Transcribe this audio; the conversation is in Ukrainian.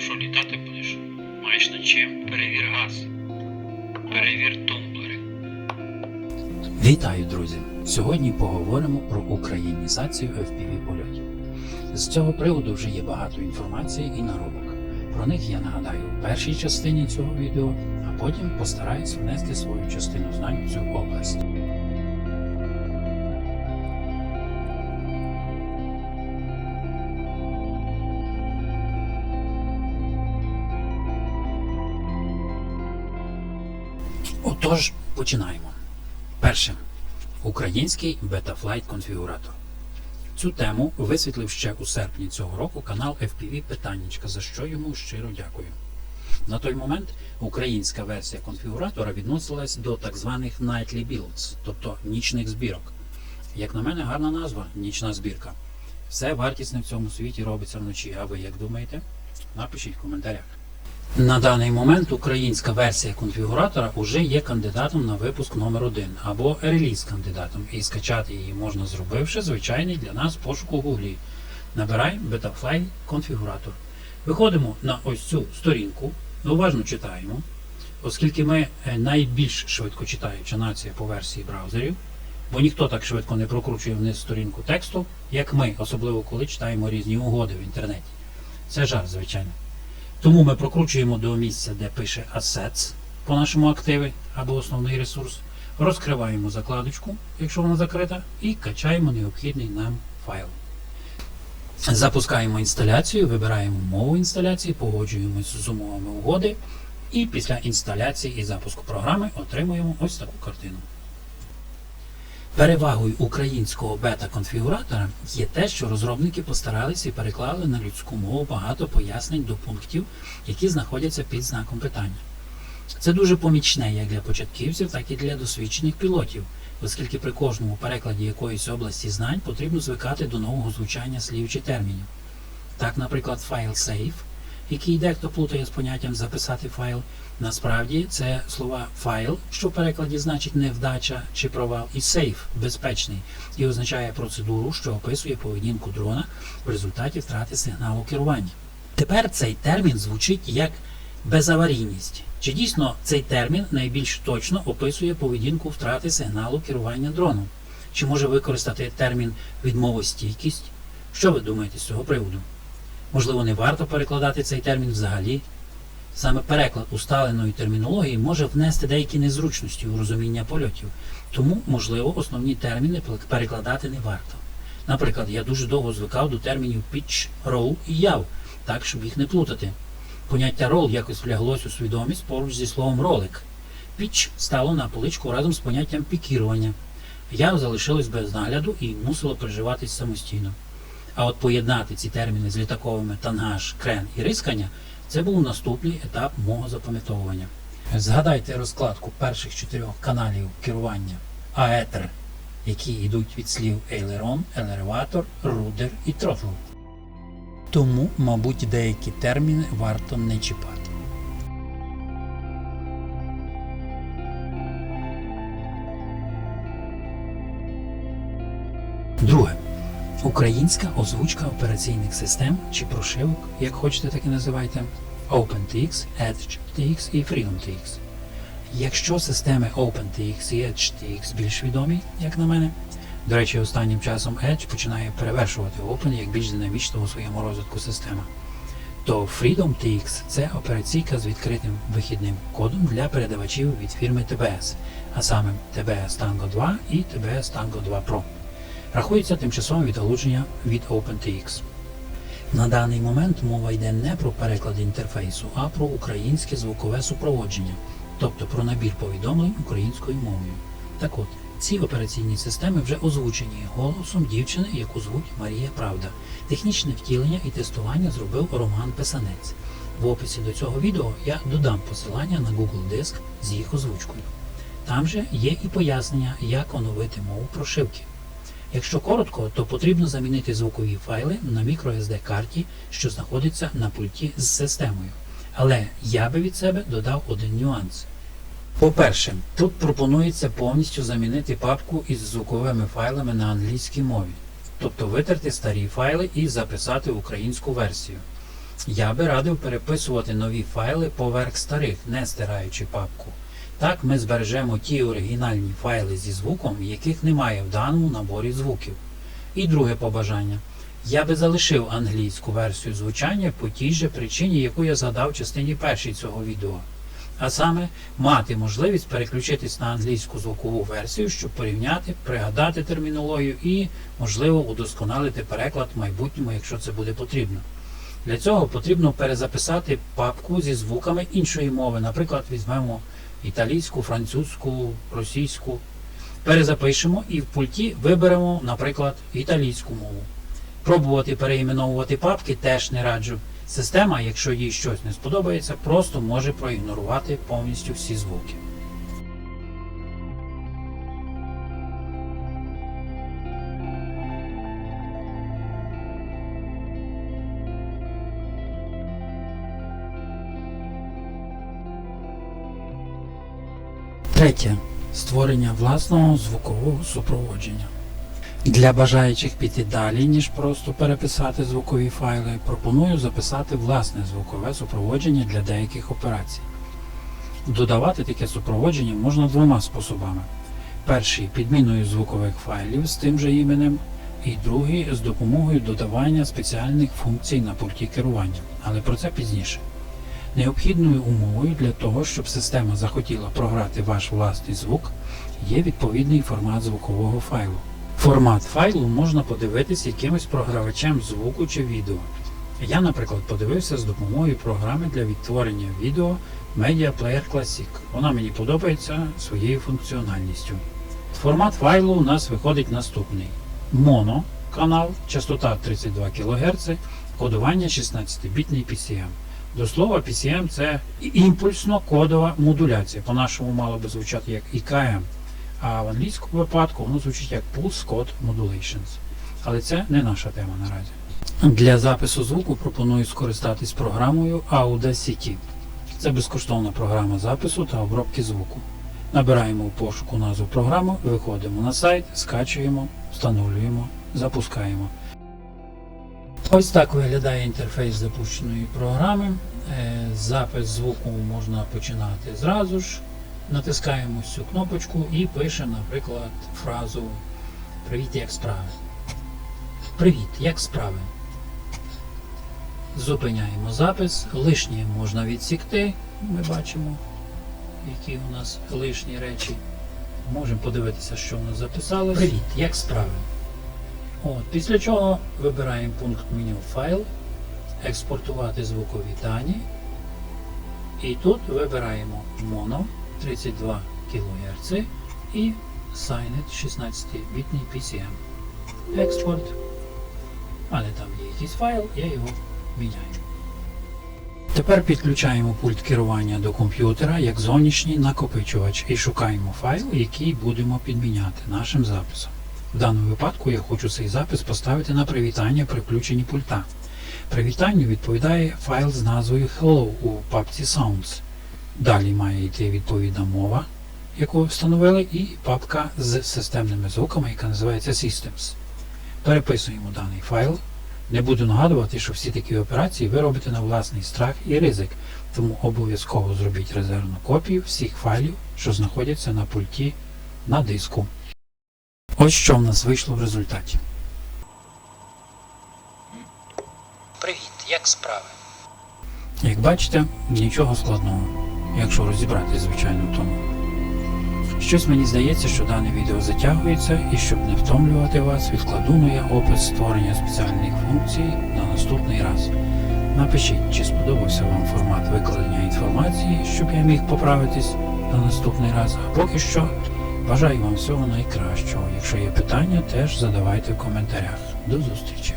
Що літати будеш? Маєш над чим? Перевір газ. Перевір тумблери. Вітаю, друзі! Сьогодні поговоримо про українізацію FPV польотів. З цього приводу вже є багато інформації і наробок. Про них я нагадаю у першій частині цього відео, а потім постараюсь внести свою частину знань в цю область. Отож, починаємо. Перше. Український Betaflight конфігуратор. Цю тему висвітлив ще у серпні цього року канал FPV Питаннячка, за що йому щиро дякую. На той момент українська версія конфігуратора відносилась до так званих Nightly Builds, тобто нічних збірок. Як на мене, гарна назва нічна збірка. Все вартісне в цьому світі робиться вночі. А ви як думаєте? Напишіть в коментарях. На даний момент українська версія конфігуратора вже є кандидатом на випуск номер 1 або реліз кандидатом, і скачати її можна зробивши звичайний для нас пошук у Гуглі. Набираємо Betafly конфігуратор. Виходимо на ось цю сторінку, уважно читаємо, оскільки ми е, найбільш швидко читаюча нація по версії браузерів, бо ніхто так швидко не прокручує вниз сторінку тексту, як ми, особливо коли читаємо різні угоди в інтернеті. Це жарт, звичайно. Тому ми прокручуємо до місця, де пише Assets по нашому активі або основний ресурс, розкриваємо закладочку, якщо вона закрита, і качаємо необхідний нам файл. Запускаємо інсталяцію, вибираємо мову інсталяції, погоджуємося з умовами угоди, і після інсталяції і запуску програми отримуємо ось таку картину. Перевагою українського бета-конфігуратора є те, що розробники постаралися і переклали на людську мову багато пояснень до пунктів, які знаходяться під знаком питання. Це дуже помічне як для початківців, так і для досвідчених пілотів, оскільки при кожному перекладі якоїсь області знань потрібно звикати до нового звучання слів чи термінів. Так, наприклад, файл save, який дехто плутає з поняттям записати файл, насправді це слова файл, що в перекладі значить невдача чи провал, і сейф безпечний, і означає процедуру, що описує поведінку дрона в результаті втрати сигналу керування. Тепер цей термін звучить як безаварійність. Чи дійсно цей термін найбільш точно описує поведінку втрати сигналу керування дроном? Чи може використати термін відмовостійкість? Що ви думаєте з цього приводу? Можливо, не варто перекладати цей термін взагалі? Саме переклад усталеної термінології може внести деякі незручності у розуміння польотів, тому, можливо, основні терміни перекладати не варто. Наприклад, я дуже довго звикав до термінів pitch, roll і яв, так, щоб їх не плутати. Поняття рол якось вляглось у свідомість поруч зі словом ролик. Піч стало на поличку разом з поняттям пікірування. Яв залишилось без нагляду і мусило приживатись самостійно. А от поєднати ці терміни з літаковими тангаж, крен і рискання це був наступний етап мого запам'ятовування. Згадайте розкладку перших чотирьох каналів керування аетер, які йдуть від слів ейлерон, елеватор, рудер і трофл. Тому, мабуть, деякі терміни варто не чіпати. Друге. Українська озвучка операційних систем чи прошивок, як хочете, так і називайте, OpenTX, EdgeTX і FreedomTX. Якщо системи OpenTX і EdgeTX більш відомі, як на мене, до речі, останнім часом Edge починає перевершувати Open як більш динамічна у своєму розвитку система, то FreedomTX це операційка з відкритим вихідним кодом для передавачів від фірми TBS, а саме TBS Tango 2 і TBS Tango 2 Pro рахується тимчасовим відгалудження від OpenTX. На даний момент мова йде не про переклад інтерфейсу, а про українське звукове супроводження, тобто про набір повідомлень українською мовою. Так от, ці операційні системи вже озвучені голосом дівчини, яку звуть Марія Правда. Технічне втілення і тестування зробив Роман Писанець. В описі до цього відео я додам посилання на Google Диск з їх озвучкою. Там же є і пояснення, як оновити мову прошивки. Якщо коротко, то потрібно замінити звукові файли на microSD карті, що знаходиться на пульті з системою. Але я би від себе додав один нюанс. По-перше, тут пропонується повністю замінити папку із звуковими файлами на англійській мові, тобто витерти старі файли і записати українську версію. Я би радив переписувати нові файли поверх старих, не стираючи папку. Так ми збережемо ті оригінальні файли зі звуком, яких немає в даному наборі звуків. І друге побажання. Я би залишив англійську версію звучання по тій же причині, яку я згадав в частині першій цього відео. А саме мати можливість переключитись на англійську звукову версію, щоб порівняти, пригадати термінологію і, можливо, удосконалити переклад в майбутньому, якщо це буде потрібно. Для цього потрібно перезаписати папку зі звуками іншої мови. Наприклад, візьмемо італійську, французьку, російську. Перезапишемо і в пульті виберемо, наприклад, італійську мову. Пробувати переіменовувати папки теж не раджу. Система, якщо їй щось не сподобається, просто може проігнорувати повністю всі звуки. Третє. Створення власного звукового супроводження. Для бажаючих піти далі, ніж просто переписати звукові файли, пропоную записати власне звукове супроводження для деяких операцій. Додавати таке супроводження можна двома способами. Перший підміною звукових файлів з тим же іменем, і другий з допомогою додавання спеціальних функцій на пульті керування, але про це пізніше. Необхідною умовою для того, щоб система захотіла програти ваш власний звук, є відповідний формат звукового файлу. Формат файлу можна подивитись якимось програвачем звуку чи відео. Я, наприклад, подивився з допомогою програми для відтворення відео Media Player Classic. Вона мені подобається своєю функціональністю. Формат файлу у нас виходить наступний: моно канал, частота 32 кГц, кодування 16-бітний PCM. До слова, PCM це імпульсно-кодова модуляція. По-нашому мало би звучати як IKM. А в англійському випадку воно звучить як Pulse Code Modulations. Але це не наша тема наразі. Для запису звуку пропоную скористатись програмою Audacity. Це безкоштовна програма запису та обробки звуку. Набираємо у пошуку назву програми, виходимо на сайт, скачуємо, встановлюємо, запускаємо. Ось так виглядає інтерфейс запущеної програми. Е, Запис звуку можна починати зразу ж. Натискаємо цю кнопочку і пишемо, наприклад, фразу Привіт, як справи. Привіт, як справи. Зупиняємо запис. Лишнє можна відсікти. Ми бачимо, які у нас лишні речі. Можемо подивитися, що в нас записалось. Привіт, як справи. От, після чого вибираємо пункт меню файл, експортувати звукові дані. І тут вибираємо моно 32 кГц і Signet 16-бітний PCM. Експорт. Мене там є якийсь файл, я його міняю. Тепер підключаємо пульт керування до комп'ютера як зовнішній накопичувач і шукаємо файл, який будемо підміняти нашим записом. В даному випадку я хочу цей запис поставити на привітання при включенні пульта. Привітанню відповідає файл з назвою Hello у папці Sounds. Далі має йти відповідна мова, яку ви встановили, і папка з системними звуками, яка називається Systems. Переписуємо даний файл. Не буду нагадувати, що всі такі операції ви робите на власний страх і ризик, тому обов'язково зробіть резервну копію всіх файлів, що знаходяться на пульті на диску. Ось що в нас вийшло в результаті. Привіт, як справи? Як бачите, нічого складного, якщо розібратись, звичайно, в тому. Щось мені здається, що дане відео затягується, і щоб не втомлювати вас, відкладу на я опис створення спеціальних функцій на наступний раз. Напишіть, чи сподобався вам формат викладення інформації, щоб я міг поправитись на наступний раз. А поки що бажаю вам всього найкращого. Якщо є питання, теж задавайте в коментарях. До зустрічі!